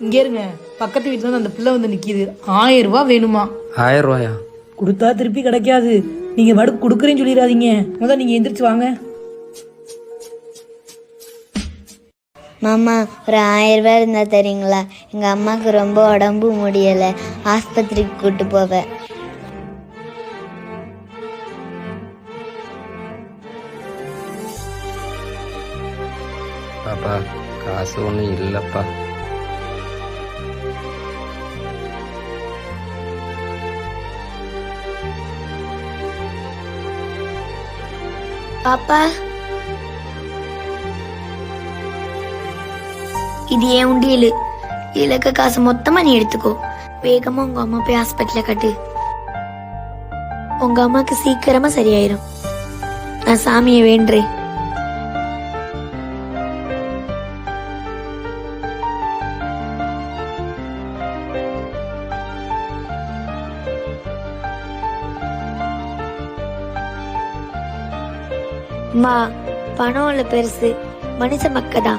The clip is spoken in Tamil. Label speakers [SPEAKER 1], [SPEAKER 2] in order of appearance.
[SPEAKER 1] இங்க இருங்க. பக்கத்து வீட்டுல இருந்து அந்த பிள்ளை வந்து நிக்குது. ஆயிரம் ரூபாய் வேணுமா?
[SPEAKER 2] ஆயிரம் ரூபாயா?
[SPEAKER 1] கொடுத்தா திருப்பி கிடைக்காது. நீங்க மடு கொடுக்குறேன்னு சொல்லிடாதீங்க. முதல்ல நீங்க எந்திரிச்சு வாங்க.
[SPEAKER 3] மாமா ஒரு ஆயிரம் ரூபாய் இருந்தா தரீங்களா? எங்க அம்மாவுக்கு ரொம்ப உடம்பு முடியல. ஆஸ்பத்திரிக்கு கூட்டு போவேன்.
[SPEAKER 2] பாப்பா காசு ஒன்றும் இல்லைப்பா.
[SPEAKER 4] பாப்பா. இது ஏன் உண்டியலு. இலக்க காசு மொத்தமா நீ எடுத்துக்கோ. வேகமா உங்க அம்மா போய் ஹாஸ்பிட்டல கட்டு. உங்க அம்மாக்கு சீக்கிரமா சரியாயிரும். நான் சாமியை வேண்டுறேன் மா பணம் உள்ள பெருசு மனுஷ மக்கதான்.